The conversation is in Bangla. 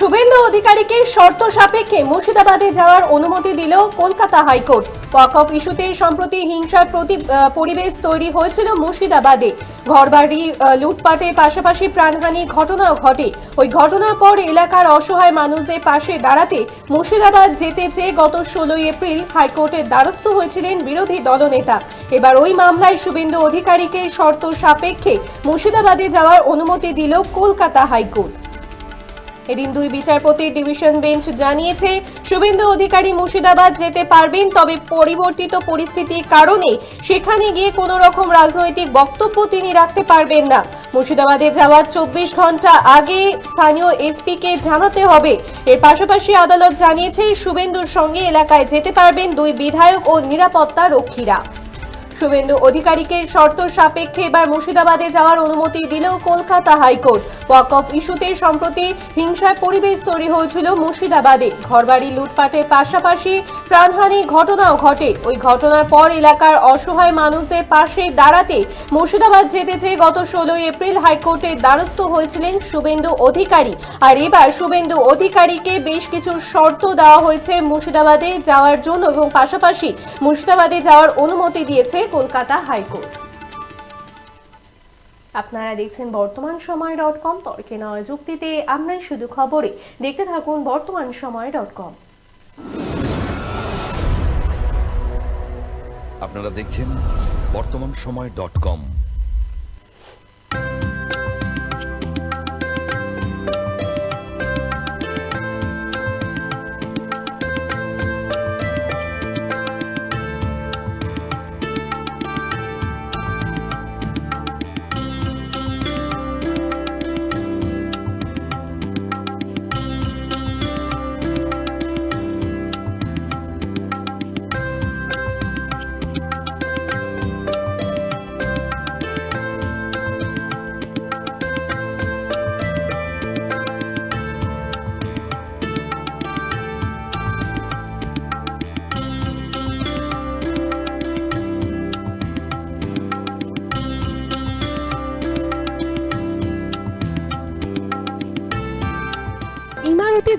শুভেন্দু অধিকারীকে শর্ত সাপেক্ষে মুর্শিদাবাদে যাওয়ার অনুমতি দিল কলকাতা হাইকোর্ট। ওয়াক অফ ইস্যুতে সম্প্রতি হিংসার প্রতি পরিবেশ তৈরি হয়েছিল মুর্শিদাবাদে। ঘরবাড়ি লুটপাটের পাশাপাশি প্রাণহানি ঘটনাও ঘটে। ওই ঘটনার পর এলাকার অসহায় মানুষদের পাশে দাঁড়াতে মুর্শিদাবাদ যেতে চেয়ে গত ষোলোই এপ্রিল হাইকোর্টের দ্বারস্থ হয়েছিলেন বিরোধী দলনেতা। এবার ওই মামলায় শুভেন্দু অধিকারীকে শর্ত সাপেক্ষে মুর্শিদাবাদে যাওয়ার অনুমতি দিল কলকাতা হাইকোর্ট। এদিন দুই বিচারপতির ডিভিশন বেঞ্চ জানিয়েছে, শুভেন্দু অধিকারী মুর্শিদাবাদ যেতে পারবেন, তবে পরিবর্তিত পরিস্থিতির কারণে সেখানে গিয়ে কোনো রকম রাজনৈতিক বক্তব্য তিনি রাখতে পারবেন না। মুর্শিদাবাদে যাওয়ার চব্বিশ ঘণ্টা আগে স্থানীয় এসপিকে জানাতে হবে। এর পাশাপাশি আদালত জানিয়েছে, শুভেন্দুর সঙ্গে এলাকায় যেতে পারবেন দুই বিধায়ক ও নিরাপত্তা রক্ষীরা। শুভেন্দু অধিকারীকে শর্ত সাপেক্ষে এবার মুর্শিদাবাদে যাওয়ার অনুমতি দিল কলকাতা হাইকোর্ট। ওয়াক অফ ইস্যুতে সম্প্রতি হিংসার পরিবেশ তৈরি হয়েছিল মুর্শিদাবাদে। ঘরবাড়ি লুটপাটের পাশাপাশি প্রাণহানি ঘটনাও ঘটে। ওই ঘটনার পর এলাকার অসহায় মানুষদের পাশে দাঁড়াতে মুর্শিদাবাদ যেতে চেয়ে গত ষোলোই এপ্রিল হাইকোর্টের দ্বারস্থ হয়েছিলেন শুভেন্দু অধিকারী। আর এবার শুভেন্দু অধিকারীকে বেশ কিছু শর্ত দেওয়া হয়েছে মুর্শিদাবাদে যাওয়ার জন্য এবং পাশাপাশি মুর্শিদাবাদে যাওয়ার অনুমতি দিয়েছে কলকাতা হাইকোর্ট। আপনারা দেখছেন বর্তমান সময় ডট কম। তর্কে নয় যুক্তিতে, আমরাই শুধু খবরে। দেখতে থাকুন বর্তমান সময় ডট কম। আপনারা দেখছেন বর্তমান সময় ডট কম।